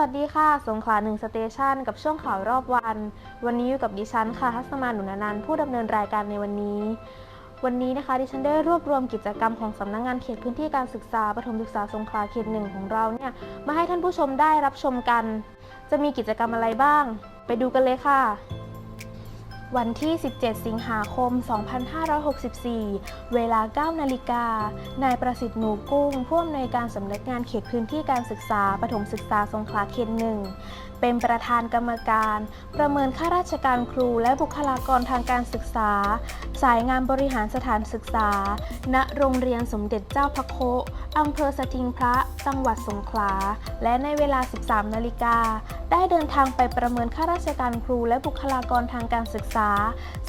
วัสดีค่ะ สงขลาหนึ่งสเตชันกับช่วงข่าวรอบวัน วันนี้อยู่กับดิฉันค่ะทัศมาหนุนนันท์ผู้ดำเนินรายการในวันนี้ วันนี้นะคะดิฉันได้รวบรวมกิจกรรมของสำนักงงานเขตพื้นที่การศึกษาปฐมศึกษาสงขลาเขตหนึ่งของเราเนี่ยมาให้ท่านผู้ชมได้รับชมกัน จะมีกิจกรรมอะไรบ้าง ไปดูกันเลยค่ะ วันที่ 17 สิงหาคม 2564 เวลา 9 นาฬิกา นายประสิทธิ์หนูกุ้ง ผู้อำนวยการสำนักงานเขตพื้นที่การศึกษาปฐมศึกษาสงขลาเขตหนึ่ง เป็นประธานกรรมการ ประเมินข้าราชการครูและบุคลากรทางการศึกษา สายงานบริหารสถานศึกษา ณ โรงเรียนสมเด็จเจ้าพระโคอำเภอสถิงพระ จังหวัดสงขลา และในเวลา 13 นาฬิกา ได้เดินทางไปประเมินข้าราชการครูและบุคลากรทางการศึกษา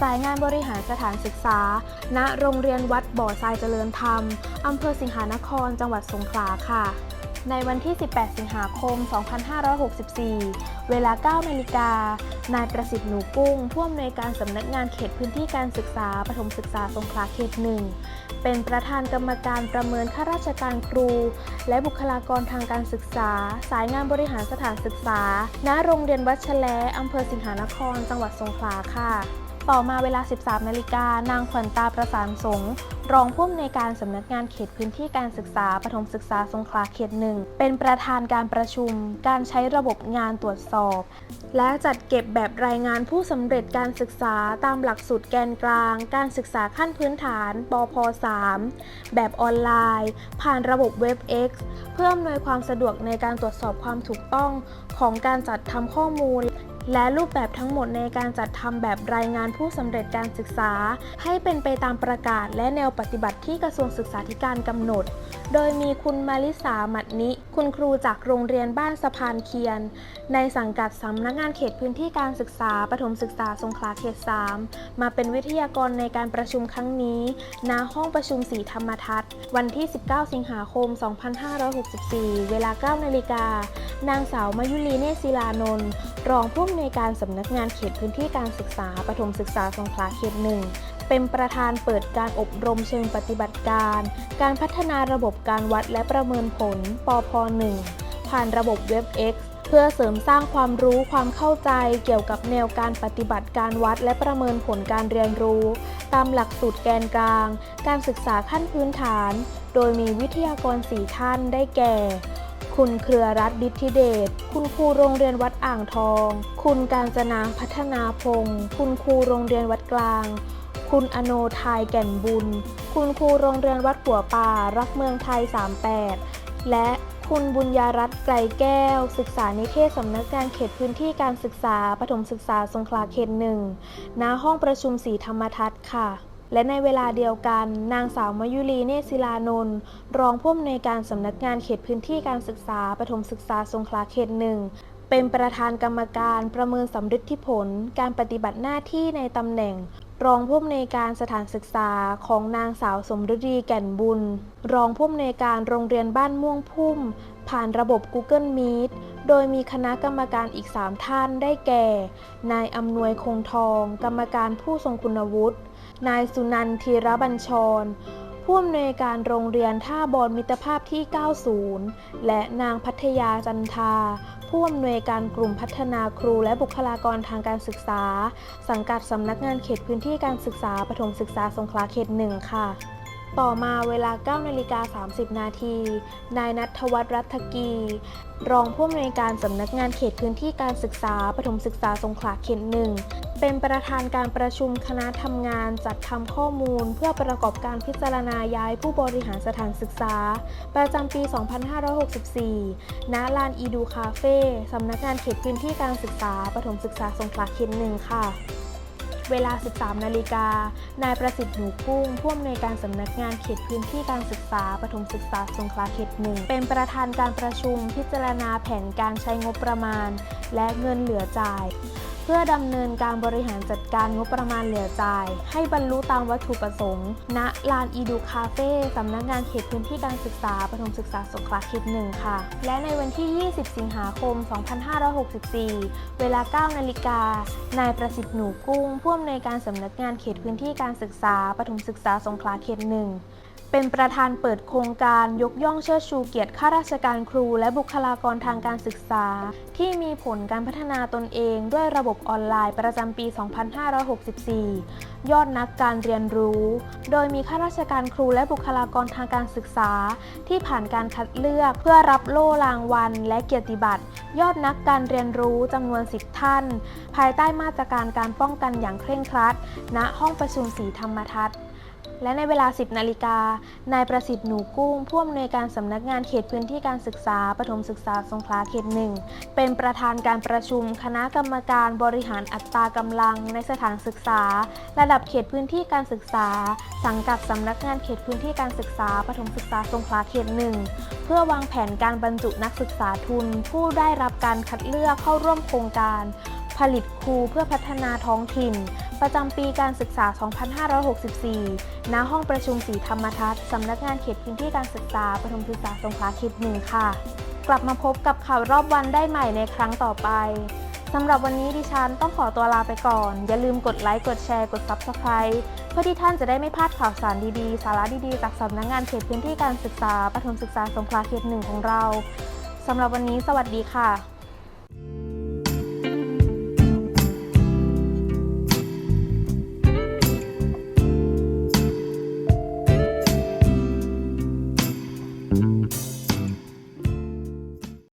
สายงานบริหารสถานศึกษา ณ โรงเรียนวัดบ่อทรายเจริญธรรม อำเภอสิงหานคร จังหวัดสงขลาค่ะ ในวันที่ 18 สิงหาคม 2564 เวลา 9 นาฬิกา นายประสิทธิ์หนูกุ้ง ผู้อำนวยการสำนักงานเขตพื้นที่การศึกษาปฐมศึกษาสงขลาเขตหนึ่ง เป็นประธานกรรมการประเมินข้าราชการครู และบุคลากรทางการศึกษา สายงานบริหารสถานศึกษา ณ โรงเรียนวัดแฉลอำเภอสิงหานคร จังหวัดสงขลาค่ะ ต่อมาเวลา 13 นาฬิกา นางขวัญตาประสานสงรองผู้อำนวยการสำนักงานเขตพื้นที่การศึกษาปฐมศึกษาสงขลาเขตหนึ่งเป็นประธานการประชุม การใช้ระบบงานตรวจสอบ และจัดเก็บแบบรายงานผู้สำเร็จการศึกษาตามหลักสูตรแกนกลาง การศึกษาขั้นพื้นฐานปพ3แบบออนไลน์ ผ่านระบบ WebEx เพื่ออำนวยความสะดวกในการตรวจสอบความถูกต้องของการจัดทำข้อมูล และรูปแบบทั้งหมดในการจัดทำแบบรายงานผู้สำเร็จการศึกษา ให้เป็นไปตามประกาศและแนวปฏิบัติที่กระทรวงศึกษาธิการกำหนด โดยมีคุณมาริสาหมัดนิ คุณครูจากโรงเรียนบ้านสะพานเคียน ในสังกัดสำนักงานเขตพื้นที่การศึกษาปฐมศึกษาสงขลาเขต 3 มาเป็นวิทยากรในการประชุมครั้งนี้ณห้องประชุมสีธรรมทัศน์ วันที่ 19 สิงหาคม 2564 เวลา 9 นาฬิกา นางสาวมายุรีเนศิลานนท์รองผู้อำนวยการสำนักงานเขตพื้นที่การศึกษาปฐมศึกษาสงขลาเขตหนึ่ง เป็นประธานเปิดการอบรมเชิงปฏิบัติการ การพัฒนาระบบการวัดและประเมินผล ปพ 1 ผ่านระบบ WebEx เพื่อเสริมสร้างความรู้ความเข้าใจเกี่ยวกับแนวการปฏิบัติการวัดและประเมินผลการเรียนรู้ ตามหลักสูตรแกนกลาง การศึกษาขั้นพื้นฐาน โดยมีวิทยากรสี่ท่านได้แก่ คุณเครือรัตน์ดิทธิเดช คุณครูโรงเรียนวัดอ่างทอง คุณการจนาพัฒนาพงศ์คุณครูโรงเรียนวัดกลาง คุณอโนทายแก่นบุญ คุณครูโรงเรียนวัดหัวป่า รักเมืองไทย 38 และคุณบุญญารัตน์ไกรแก้ว ศึกษานิเทศสำนักงานเขตพื้นที่การศึกษาปฐมศึกษาสงขลาเขตหนึ่งณห้องประชุมสีธรรมทัศน์ค่ะ และในเวลาเดียวกัน นางสาวมายุรีเนศิลานนท์รองผู้อำนวยการสำนักงานเขตพื้นที่การศึกษาปฐมศึกษาสงขลาเขตหนึ่งเป็นประธานกรรมการประเมินสำฤทธิผล การปฏิบัติหน้าที่ในตำแหน่ง รองผู้อำนวยการสถานศึกษาของนางสาวสมฤดีแก่นบุญ รองผู้อำนวยการโรงเรียนบ้านม่วงพุ่ม ผ่านระบบ Google Meet โดยมีคณะกรรมการอีก 3 ท่านได้แก่ นายอำนวยคงทอง กรรมการผู้ทรงคุณวุฒิ นายสุนันทธีรบัญชรผู้อำนวยการโรงเรียนท่าบอนมิตรภาพที่ 90 และนางพัทยาจันทา ผู้อำนวยการกลุ่มพัฒนาครูและบุคลากรทางการศึกษา สังกัดสำนักงานเขตพื้นที่การศึกษาปฐมศึกษาสงขลาเขตหนึ่งค่ะ ต่อมาเวลา9นาฬิกา30 นาที นายนัทวัฒน์รัฐกี รองผู้อำนวยการสำนักงานเขตพื้นที่การศึกษาปฐมศึกษาสงขลาเขตหนึ่ง เป็นประธานการประชุมคณะทำงานจัดทำข้อมูล เพื่อประกอบการพิจารณาย้ายผู้บริหารสถานศึกษา ประจำปี 2564 ณ ลานอีดูคาเฟ่สำนักงานเขตพื้นที่การศึกษาปฐมศึกษาสงขลาเขตหนึ่งค่ะ เวลา 13 นาฬิกา นายประสิทธิ์หนูกุ้งผู้อำนวยการสำนักงานเขตพื้นที่การศึกษาปฐมศึกษาสงขลาเขตหนึ่งเป็นประธานการประชุมพิจารณาแผนการใช้งบประมาณ และเงินเหลือจ่าย เพื่อดำเนินการบริหารจัดการงบประมาณเหลือจ่าย ให้บรรลุตามวัตถุประสงค์ ณ ลานอีดูคาเฟ่สำนักงานเขตพื้นที่การศึกษาปฐมศึกษาสงขลาเขตหนึ่งค่ะ และในวันที่ 20 สิงหาคม 2564 เวลา 9 นาฬิกา นายประสิทธิ์หนูกุ้งผู้อำนวยการสำนักงานเขตพื้นที่การศึกษาปฐมศึกษาสงขลาเขตหนึ่ง เป็นประธานเปิดโครงการยกย่องเชิดชูเกียรติข้าราชการครู และบุคลากรทางการศึกษา ที่มีผลการพัฒนาตนเองด้วยระบบออนไลน์ประจำปี 2564 ยอดนักการเรียนรู้ โดยมีข้าราชการครูและบุคลากรทางการศึกษา ที่ผ่านการคัดเลือกเพื่อรับโล่รางวัล และเกียรติบัตร ยอดนักการเรียนรู้จำนวน 10 ท่าน ภายใต้มาตรการการป้องกันอย่างเคร่งครัด ณ ห้องประชุมสีธรรมทัศน์ และในเวลา 10 นาฬิกา นายประสิทธิ์หนูกุ้งผู้อำนวยการสำนักงานเขตพื้นที่การศึกษาปฐมศึกษาสงขลาเขตหนึ่งเป็นประธานการประชุมคณะกรรมการบริหารอัตรากำลังในสถานศึกษา ระดับเขตพื้นที่การศึกษา สังกัดสำนักงานเขตพื้นที่การศึกษาปฐมศึกษาสงขลาเขตหนึ่งเพื่อวางแผนการบรรจุนักศึกษาทุน ผู้ได้รับการคัดเลือกเข้าร่วมโครงการ ผลิตครูเพื่อพัฒนาท้องถิ่น ประจำปีการศึกษา 2564 ณ ห้องประชุมสีธรรมทัศน์สำนักงานเขตพื้นที่การศึกษาปฐมศึกษาสงขลาเขตหนึ่งค่ะ กลับมาพบกับข่าวรอบวันได้ใหม่ในครั้งต่อไปสำหรับวันนี้ดิฉันต้องขอตัวลาไปก่อน อย่าลืมกดไลค์ กดแชร์ กด Subscribe เพื่อที่ท่านจะได้ไม่พลาดข่าวสารดีๆ สาระดีๆ จากสำนักงานเขตพื้นที่การศึกษาปฐมศึกษาสงขลาเขตหนึ่งของเราสำหรับวันนี้สวัสดีค่ะ